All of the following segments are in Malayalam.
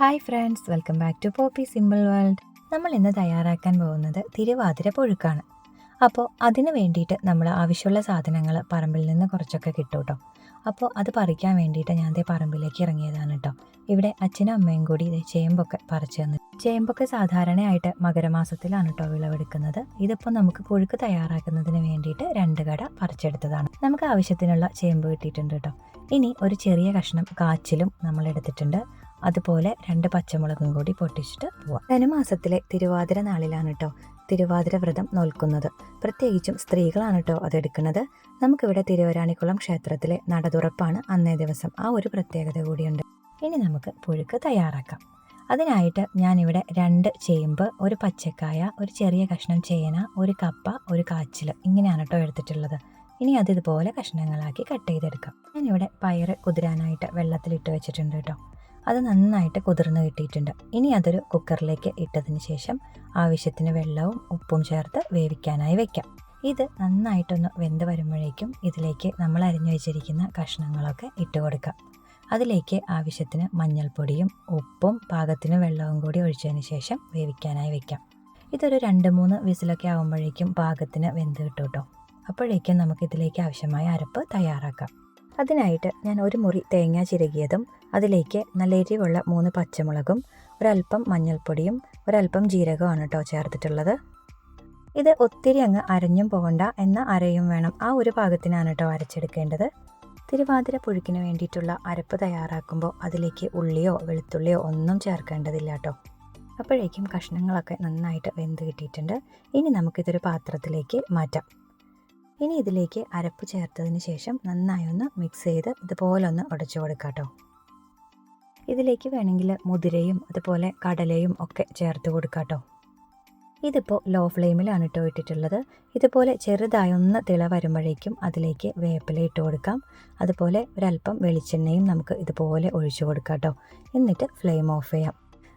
Hi friends welcome back to Poppy simple world നമ്മൾ ഇന്ന് തയ്യാറാക്കാൻ പോകുന്നത് തിരുവാതിര പുഴുക്കാണ്. അപ്പോൾ അതിന് വേണ്ടിയിട്ട് നമ്മൾ ആവശ്യമുള്ള സാധനങ്ങൾ പറമ്പിൽ നിന്ന് കുറച്ചൊക്കെ കിട്ടും കേട്ടോ. അപ്പോൾ അത് പറിക്കാൻ വേണ്ടിയിട്ട് ഞാൻ ദേ പറമ്പിലേക്ക് ഇറങ്ങിയതാണ് കേട്ടോ. ഇവിടെ അച്ഛനും അമ്മയും കൂടി ചേമ്പൊക്കെ പറിച്ചു തന്നു. ചേമ്പൊക്കെ സാധാരണയായിട്ട് മകരമാസത്തിലാണ് കേട്ടോ വിളവെടുക്കുന്നത്. ഇതിപ്പോൾ നമുക്ക് പുഴുക്ക് തയ്യാറാക്കുന്നതിന് വേണ്ടിയിട്ട് രണ്ട് കട പറിച്ചെടുത്തതാണ്. നമുക്ക് ആവശ്യത്തിനുള്ള ചേമ്പ് കിട്ടിയിട്ടുണ്ട് കേട്ടോ. ഇനി ഒരു ചെറിയ കഷ്ണം കാച്ചിലും നമ്മൾ എടുത്തിട്ടുണ്ട്. അതുപോലെ രണ്ട് പച്ചമുളകും കൂടി പൊട്ടിച്ചിട്ട് പോവാം. ധനുമാസത്തിലെ തിരുവാതിര നാളിലാണ് കേട്ടോ തിരുവാതിര വ്രതം നോൽക്കുന്നത്. പ്രത്യേകിച്ചും സ്ത്രീകളാണ് കേട്ടോ അതെടുക്കുന്നത് നമുക്കിവിടെ തിരുവരാണിക്കുളം ക്ഷേത്രത്തിലെ നടതുറപ്പാണ് അന്നേ ദിവസം ആ ഒരു പ്രത്യേകത കൂടിയുണ്ട്. ഇനി നമുക്ക് പുഴുക്ക് തയ്യാറാക്കാം. അതിനായിട്ട് ഞാനിവിടെ രണ്ട് ചേമ്പ് ഒരു പച്ചക്കായ ഒരു ചെറിയ കഷ്ണം ചേന ഒരു കപ്പ ഒരു കാച്ചിൽ ഇങ്ങനെയാണ് കേട്ടോ എടുത്തിട്ടുള്ളത്. ഇനി അത് ഇതുപോലെ കഷ്ണങ്ങളാക്കി കട്ട് ചെയ്തെടുക്കാം. ഞാനിവിടെ പയറ് കുതിരാനായിട്ട് വെള്ളത്തിലിട്ട് വെച്ചിട്ടുണ്ട് കേട്ടോ അത് നന്നായിട്ട് കുതിർന്ന് കിട്ടിയിട്ടുണ്ട്. ഇനി അതൊരു കുക്കറിലേക്ക് ഇട്ടതിന് ശേഷം ആവശ്യത്തിന് വെള്ളവും ഉപ്പും ചേർത്ത് വേവിക്കാനായി വെക്കാം. ഇത് നന്നായിട്ടൊന്ന് വെന്ത് വരുമ്പോഴേക്കും ഇതിലേക്ക് നമ്മൾ അരിഞ്ഞു വെച്ചിരിക്കുന്ന കഷ്ണങ്ങളൊക്കെ ഇട്ട് കൊടുക്കാം. അതിലേക്ക് ആവശ്യത്തിന് മഞ്ഞൾപ്പൊടിയും ഉപ്പും പാകത്തിന് വെള്ളവും കൂടി ഒഴിച്ചതിന് ശേഷം വേവിക്കാനായി വെക്കാം. ഇതൊരു രണ്ട് മൂന്ന് വിസിലൊക്കെ ആകുമ്പോഴേക്കും പാകത്തിന് വെന്ത് കിട്ടും കേട്ടോ. അപ്പോഴേക്കും നമുക്ക് ഇതിലേക്ക് ആവശ്യമായ അരപ്പ് തയ്യാറാക്കാം. അതിനായിട്ട് ഞാൻ ഒരു മുറി തേങ്ങ ചിരകിയതും അതിലേക്ക് നല്ല എരിവുള്ള മൂന്ന് പച്ചമുളകും ഒരല്പം മഞ്ഞൾപ്പൊടിയും ഒരല്പം ജീരകമാണ് കേട്ടോ ചേർത്തിട്ടുള്ളത്. ഇത് ഒത്തിരി അങ്ങ് അരഞ്ഞും പോകണ്ട എന്ന അരയും വേണം ആ ഒരു പാകത്തിനാണ് കേട്ടോ അരച്ചെടുക്കേണ്ടത്. തിരുവാതിര പുഴുക്കിന് വേണ്ടിയിട്ടുള്ള അരപ്പ് തയ്യാറാക്കുമ്പോൾ അതിലേക്ക് ഉള്ളിയോ വെളുത്തുള്ളിയോ ഒന്നും ചേർക്കേണ്ടതില്ല കേട്ടോ അപ്പോഴേക്കും കഷ്ണങ്ങളൊക്കെ നന്നായിട്ട് വെന്ത് കിട്ടിയിട്ടുണ്ട്. ഇനി നമുക്കിതൊരു പാത്രത്തിലേക്ക് മാറ്റാം. ഇനി ഇതിലേക്ക് അരപ്പ് ചേർത്തതിന് ശേഷം നന്നായി ഒന്ന് മിക്സ് ചെയ്ത് ഇതുപോലെ ഒന്ന് ഉടച്ചു കൊടുക്കാം കേട്ടോ ഇതിലേക്ക് വേണമെങ്കിൽ മുതിരയും അതുപോലെ കടലയും ഒക്കെ ചേർത്ത് കൊടുക്കാം കേട്ടോ ഇതിപ്പോൾ ലോ ഫ്ലെയിമിലാണ് ഇട്ടോ ഇട്ടിട്ടുള്ളത്. ഇതുപോലെ ചെറുതായി ഒന്ന് തിള വരുമ്പോഴേക്കും അതിലേക്ക് വേപ്പില ഇട്ട് കൊടുക്കാം. അതുപോലെ ഒരല്പം വെളിച്ചെണ്ണയും നമുക്ക് ഇതുപോലെ ഒഴിച്ചു കൊടുക്കാം കേട്ടോ എന്നിട്ട് ഫ്ലെയിം ഓഫ് ചെയ്യാം.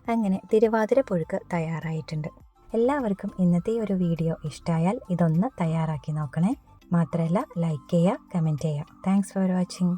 അങ്ങനെ തിരുവാതിര പുഴുക്ക് തയ്യാറായിട്ടുണ്ട്. എല്ലാവർക്കും ഇന്നത്തെ ഒരു വീഡിയോ ഇഷ്ടമായാൽ ഇതൊന്ന് തയ്യാറാക്കി നോക്കണേ. മാത്രമല്ല ലൈക്ക് ചെയ്യുക കമന്റ് ചെയ്യുക. Thanks for watching